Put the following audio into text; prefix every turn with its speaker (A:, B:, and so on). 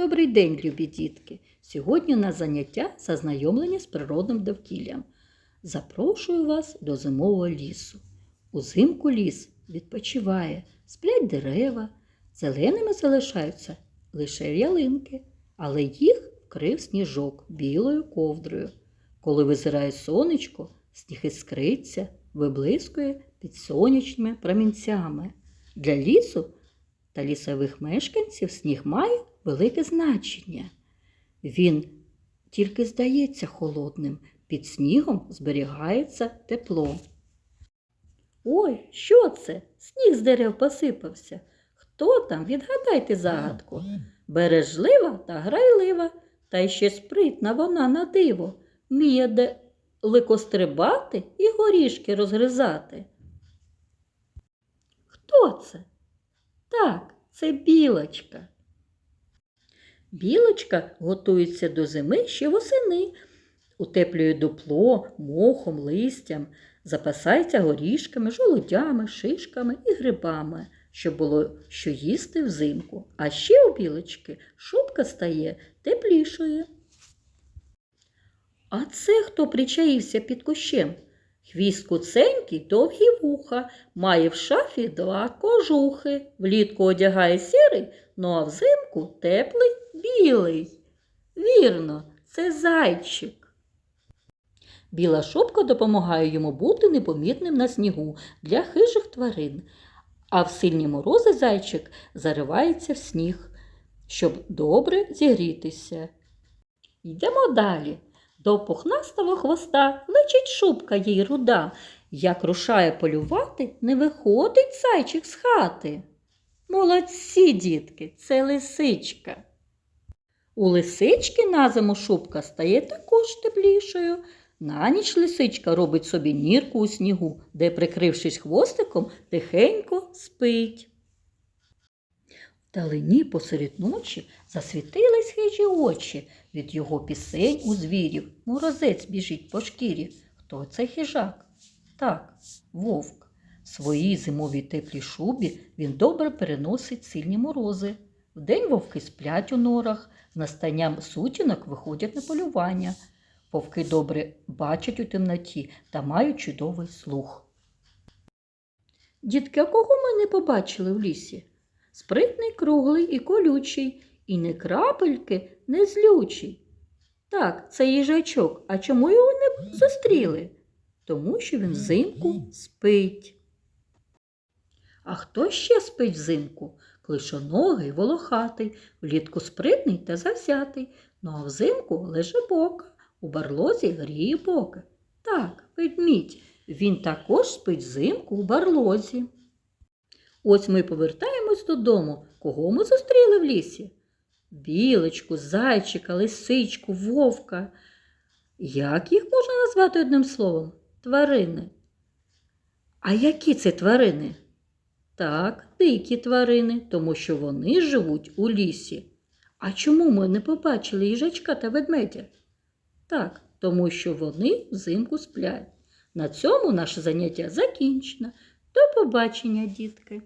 A: Добрий день, любі дітки! Сьогодні на заняття зазнайомлення з природним довкіллям. Запрошую вас до зимового лісу. Узимку ліс відпочиває, сплять дерева, зеленими залишаються лише ялинки, але їх вкрив сніжок білою ковдрою. Коли визирає сонечко, сніг іскриться, виблискує під сонячними промінцями. Для лісу та лісових мешканців сніг має велике значення. Він тільки здається холодним, під снігом зберігається тепло. Ой, що це? Сніг з дерев посипався. Хто там? Відгадайте загадку. Бережлива та грайлива, та й ще спритна вона на диво, вміє далеко стрибати і горішки розгризати. Хто це? Так, це білочка. Білочка готується до зими ще восени, утеплює дупло, мохом, листям, запасається горішками, жолудями, шишками і грибами, щоб було що їсти взимку. А ще у білочки шубка стає теплішою. А це хто причаївся під кущем? Хвіст куценький, довгі вуха, має в шафі два кожухи. Влітку одягає сірий, ну а взимку теплий білий. Вірно, це зайчик. Біла шубка допомагає йому бути непомітним на снігу для хижих тварин, а в сильні морози зайчик заривається в сніг, щоб добре зігрітися. Йдемо далі. До пухнастого хвоста лечить шубка їй руда. Як рушає полювати, не виходить зайчик з хати. Молодці, дітки, це лисичка. У лисички на зиму шубка стає також теплішою. На ніч лисичка робить собі нірку у снігу, де, прикрившись хвостиком, тихенько спить. Вдалині посеред ночі засвітились хижі очі. Від його пісень у звірів морозець біжить по шкірі. Хто цей хижак? Так, вовк. В своїй зимовій теплій шубі він добре переносить сильні морози. Вдень вовки сплять у норах, настанням сутінок виходять на полювання. Вовки добре бачать у темноті та мають чудовий слух. Дітки, а кого ми не побачили в лісі? Спритний, круглий і колючий, і не крапельки не злючий. Так, це їжачок. А чому його не зустріли? Тому що він взимку спить. А хто ще спить взимку? Клишоногий, волохатий, влітку спритний та завзятий, ну а взимку лежебока, у барлозі гріє боки. Так, ведмідь, він також спить взимку у барлозі. Ось ми повертаємось додому. Кого ми зустріли в лісі? Білочку, зайчика, лисичку, вовка. Як їх можна назвати одним словом? Тварини. А які це тварини? Так, дикі тварини, тому що вони живуть у лісі. А чому ми не побачили їжачка та ведмедя? Так, тому що вони взимку сплять. На цьому наше заняття закінчено. До побачення, дітки!